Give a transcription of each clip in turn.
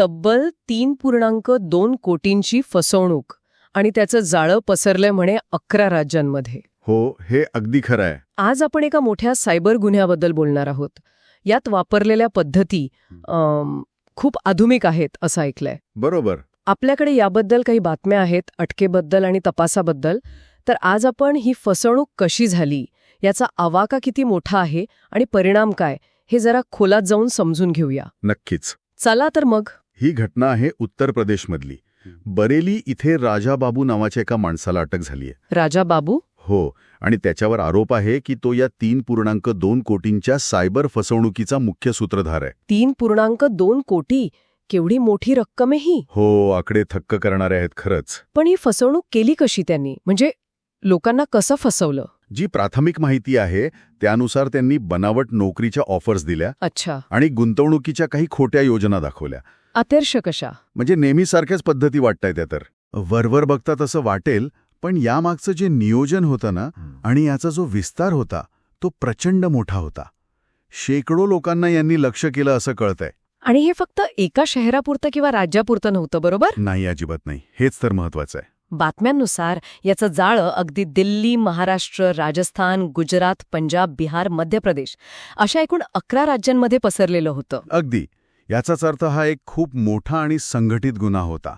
तब्बल तीन पूर्णांक दोन कोटींची फसवणूक आणि त्याचं जाळं पसरलंय म्हणे अकरा राज्यांमध्ये. हो हे अगदी खरं आहे. आज आपण एका मोठ्या सायबर गुन्ह्याबद्दल बोलणार आहोत. यात वापरलेल्या पद्धती खूप आधुनिक आहेत असं ऐकलंय. बरोबर. आपल्याकडे याबद्दल काही बातम्या आहेत अटकेबद्दल आणि तपासाबद्दल. तर आज आपण ही फसवणूक कशी झाली याचा आवाका किती मोठा आहे आणि परिणाम काय हे जरा खोलात जाऊन समजून घेऊया. नक्कीच. चला तर मग. ही घटना आहे उत्तर प्रदेशमधली. बरेली इथे राजा बाबू नावाच्या एका माणसाला अटक झालीय राजा बाबू हो आणि त्याच्यावर आरोप आहे की तो या तीन पूर्णांक दोन कोटींच्या सायबर फसवणुकीचा मुख्य सूत्रधार आहे. तीन पूर्णांक दोन कोटी? केवढी मोठी रक्कम आहे ही? हो आकडे थक्क करणारे आहेत खरंच. पण ही फसवणूक केली कशी त्यांनी? म्हणजे लोकांना कसं फसवलं? जी प्राथमिक माहिती आहे त्यानुसार त्यांनी बनावट नोकरीच्या ऑफर्स दिल्या अच्छा. आणि गुंतवणुकीच्या काही खोट्या योजना दाखवल्या. आदर्श कशा? म्हणजे नेहमीसारख्याच पद्धती वाटताय त्या तर. वरवर बघता तसं वाटेल पण यामागचं जे नियोजन होतं ना आणि याचा जो विस्तार होता तो प्रचंड मोठा होता. शेकडो लोकांना यांनी लक्ष केलं असं कळतंय. आणि हे फक्त एका शहरापुरतं किंवा राज्यापुरतं नव्हतं बरोबर? नाही अजिबात नाही. हेच तर महत्वाचं आहे. बातम्यांनुसार याचं जाळं अगदी दिल्ली महाराष्ट्र राजस्थान गुजरात पंजाब बिहार मध्य प्रदेश अशा एकूण अकरा राज्यांमध्ये पसरलेलं होतं. अगदी. याचाच अर्थ हा एक खूप मोठा आणि संघटित गुन्हा होता.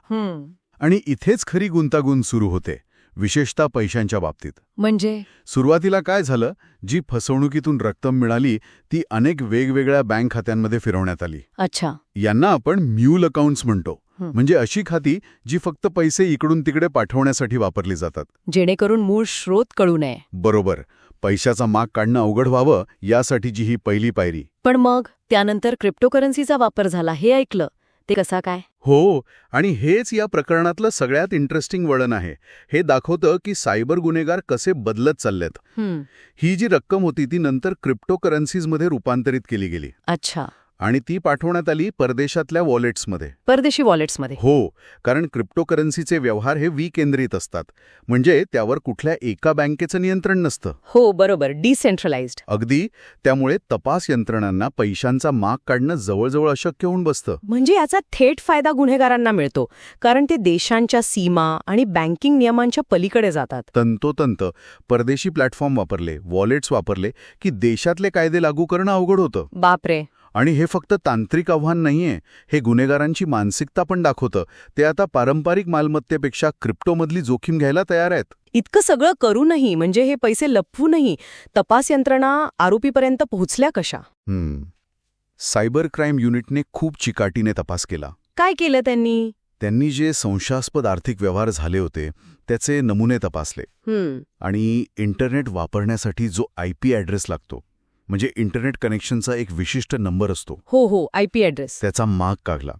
आणि इथेच खरी गुंतागुंत सुरू होते विशेषतः पैशांच्या बाबतीत. म्हणजे? सुरुवातीला काय झालं जी फसवणुकीतून रक्कम मिळाली ती अनेक वेगवेगळ्या बँक खात्यांमध्ये फिरवण्यात आली. अच्छा. यांना आपण म्यूल अकाउंट्स म्हणतो. म्हणजे अशी खाती जी फक्त पैसे इकडून तिकडे पाठवण्यासाठी वापरली जातात. जेणेकरून मूळ स्रोत कळू नये. बरोबर. पैशाचा माग काढणं अवघड व्हावं यासाठीची ही पहिली पायरी. पण मग त्यानंतर क्रिप्टोकरन्सीचा वापर झाला हे ऐकलं. ते कसा काय? हो आणि हेच या प्रकरणातलं सगळ्यात इंटरेस्टिंग वळण आहे. हे दाखवतं की सायबर गुन्हेगार कसे बदलत चाललेत. हम्म. ही जी रक्कम होती ती नंतर क्रिप्टोकरन्सीजमध्ये रूपांतरित केली गेली. अच्छा. आणि ती पाठवण्यात आली परदेशातल्या वॉलेट्समध्ये. परदेशी वॉलेट्समध्ये. हो कारण क्रिप्टोकरन्सीचे व्यवहार हे विकेंद्रित असतात. म्हणजे त्यावर कुठल्या एका बँकेचं नियंत्रण नसतं. हो बरोबर. डिसेंट्रलाइज्ड. अगदी त्यामुळे तपास यंत्रणांना पैशांचा माग काढणं जवळजवळ अशक्य होऊन बसतं. म्हणजे याचा थेट फायदा गुन्हेगारांना मिळतो कारण ते देशांच्या सीमा आणि बँकिंग नियमांच्या पलीकडे जातात. तंतोतंत परदेशी प्लॅटफॉर्म वापरले वॉलेट्स वापरले की देशातले कायदे लागू करणं अवघड होतं. बापरे! आणि हे फक्त तांत्रिक आव्हान नाहीये हे गुन्हेगारांची मानसिकता पण दाखवतं. ते आता पारंपरिक मालमत्तेपेक्षा क्रिप्टोमधली जोखीम घ्यायला तयार आहेत. इतकं सगळं करूनही म्हणजे हे पैसे लपवूनही तपास यंत्रणा आरोपीपर्यंत पोहोचल्या कशा. सायबर क्राईम युनिटने खूप चिकाटीने तपास केला. काय केलं त्यांनी? त्यांनी जे संशयास्पद आर्थिक व्यवहार झाले होते त्याचे नमुने तपासले. आणि इंटरनेट वापरण्यासाठी जो आय पी ॲड्रेस लागतो म्हणजे इंटरनेट कनेक्शनचा एक विशिष्ट नंबर असतो. हो हो आय पी ॲड्रेस. त्याचा माग काढला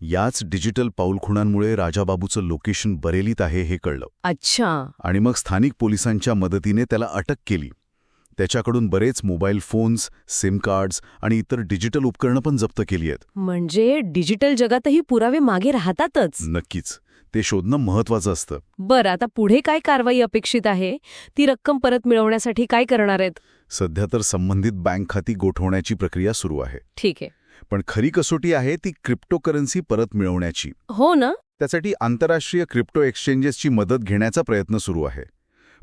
याच डिजिटल पाऊलखुणांमुळे राजाबाबूचं लोकेशन बरेलीत आहे हे कळलं. अच्छा. आणि मग स्थानिक पोलिसांच्या मदतीने त्याला अटक केली. त्याच्याकडून बरेच मोबाईल फोन्स सिम कार्ड्स आणि इतर डिजिटल उपकरणं पण जप्त केली आहेत. म्हणजे डिजिटल जगातही पुरावे मागे राहतातच. नक्कीच. ते शोधणं महत्वाचं असतं. बरं आता पुढे काय कारवाई अपेक्षित आहे? ती रक्कम परत मिळवण्यासाठी काय करणार आहेत? सध्या तर संबंधित बँक खाती गोठवण्याची प्रक्रिया सुरू आहे. ठीक आहे. पण खरी कसोटी आहे ती क्रिप्टोकरन्सी परत मिळवण्याची. हो ना? त्यासाठी आंतरराष्ट्रीय क्रिप्टो एक्सचेंजेसची मदत घेण्याचा प्रयत्न सुरू आहे.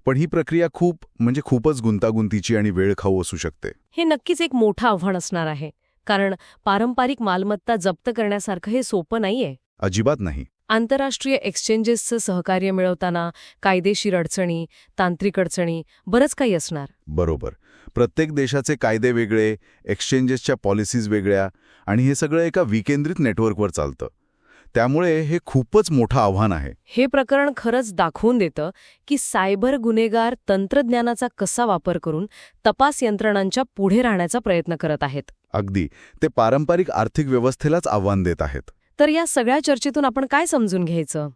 पण ही प्रक्रिया खूप म्हणजे खूपच गुंतागुंतीची आणि वेळखाऊ असू शकते. हे नक्कीच एक मोठं आव्हान असणार आहे कारण पारंपरिक मालमत्ता जप्त करण्यासारखं हे सोपं नाहीये. अजिबात नाही. आंतरराष्ट्रीय एक्सचेंजेसचं सहकार्य मिळवताना कायदेशीर अडचणी तांत्रिक अडचणी बरंच काही असणार. बरोबर. प्रत्येक देशाचे कायदे वेगळे एक्सचेंजेसच्या पॉलिसीज वेगळ्या आणि हे सगळं एका विकेंद्रित नेटवर्कवर चालतं. त्यामुळे हे खूपच मोठं आव्हान आहे. हे प्रकरण खरंच दाखवून देतं की सायबर गुन्हेगार तंत्रज्ञानाचा कसा वापर करून तपास यंत्रणांच्या पुढे राहण्याचा प्रयत्न करत आहेत. अगदी. ते पारंपरिक आर्थिक व्यवस्थेलाच आव्हान देत आहेत. तर या सगळ्या चर्चेतून आपण काय समजून घ्यायचं?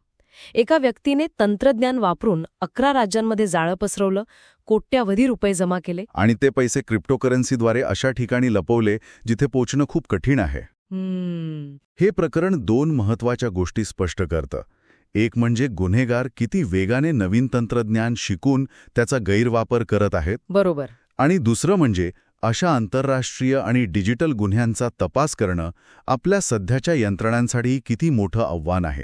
एका व्यक्तीने तंत्रज्ञान वापरून अकरा राज्यांमध्ये जाळं पसरवलं कोट्यावधी रुपये जमा केले. आणि ते पैसे क्रिप्टोकरन्सीद्वारे अशा ठिकाणी लपवले जिथे पोचणं खूप कठीण आहे. हे प्रकरण दोन महत्त्वाच्या गोष्टी स्पष्ट करतं. एक म्हणजे गुन्हेगार किती वेगाने नवीन तंत्रज्ञान शिकून त्याचा गैरवापर करत आहेत. बरोबर. आणि दुसरं म्हणजे अशा आंतरराष्ट्रीय आणि डिजिटल गुन्ह्यांचा तपास करणं आपल्या सध्याच्या यंत्रणांसाठी किती मोठं आव्हान आहे.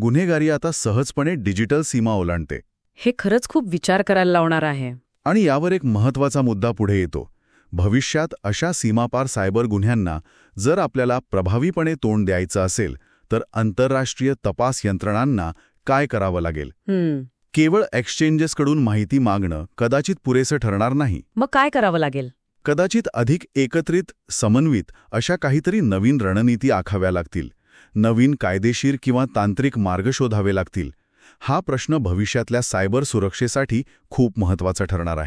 गुन्हेगारी आता सहजपणे डिजिटल सीमा ओलांडते. हे खरंच खूप विचार करायला लावणार आहे. आणि यावर एक महत्त्वाचा मुद्दा पुढे येतो. भविष्यात अशा सीमापार सायबर गुन्ह्यांना जर आपल्याला प्रभावीपणे तोंड द्यायचं असेल तर आंतरराष्ट्रीय तपास यंत्रणांना काय करावं लागेल? केवळ एक्सचेंजेसकडून माहिती मागणं कदाचित पुरेसं ठरणार नाही. मग काय करावं लागेल? कदाचित अधिक एकत्रित समन्वित अशा काहीतरी नवीन रणनीती आखाव्या लागतील. नवीन कायदेशीर किंवा तांत्रिक मार्ग शोधावे लागतील. हा प्रश्न भविष्यातल्या सायबर सुरक्षेसाठी खूप महत्त्वाचा ठरणार आहे.